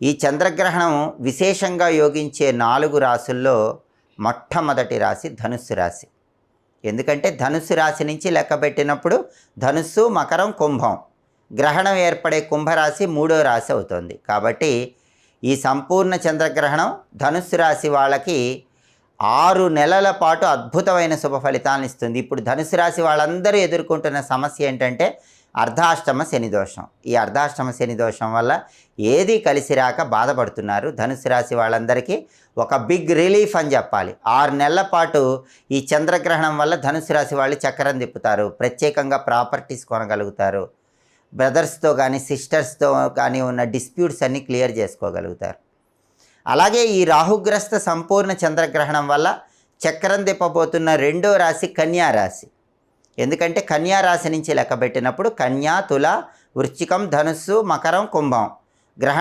ఈ చంద్రగ్రహణం విశేషంగా యోగించే నాలుగు రాసుల్లో మొట్టమొదటి రాశి ధనుస్సు రాశి. ఎందుకంటే ధనుస్సు రాశి నుంచి లెక్క పెట్టినప్పుడు ధనుస్సు మకరం కుంభం. గ్రహణం ఏర్పడే కుంభరాశి మూడో రాశి అవుతుంది. కాబట్టి ఈ సంపూర్ణ చంద్రగ్రహణం ధనుస్సు రాశి వాళ్ళకి ఆరు నెలల పాటు అద్భుతమైన శుభ ఫలితాలను ఇస్తుంది. ఇప్పుడు ధనుసు రాశి వాళ్ళందరూ ఎదుర్కొంటున్న సమస్య ఏంటంటే అర్ధాష్టమ శని దోషం. ఈ అర్ధాష్టమ శని దోషం వల్ల ఏది కలిసి రాక బాధపడుతున్నారు? ధనుసు రాశి వాళ్ళందరికీ ఒక బిగ్ రిలీఫ్ అని చెప్పాలి. ఆరు నెలల పాటు ఈ చంద్రగ్రహణం వల్ల ధనుసు రాశి వాళ్ళు చక్రం తిప్పుతారు. ప్రత్యేకంగా ప్రాపర్టీస్ కొనగలుగుతారు. బ్రదర్స్తో కానీ సిస్టర్స్తో కానీ ఉన్న డిస్ప్యూట్స్ అన్నీ క్లియర్ చేసుకోగలుగుతారు. అలాగే ఈ రాహుగ్రస్త సంపూర్ణ చంద్రగ్రహణం వల్ల చక్రం తిప్పబోతున్న రెండో రాశి కన్యా రాశి. ఎందుకంటే కన్యా రాశి నుంచి లెక్క పెట్టినప్పుడు కన్యా తుల వృశ్చికం ధనుస్సు మకరం కుంభం. గ్రహణ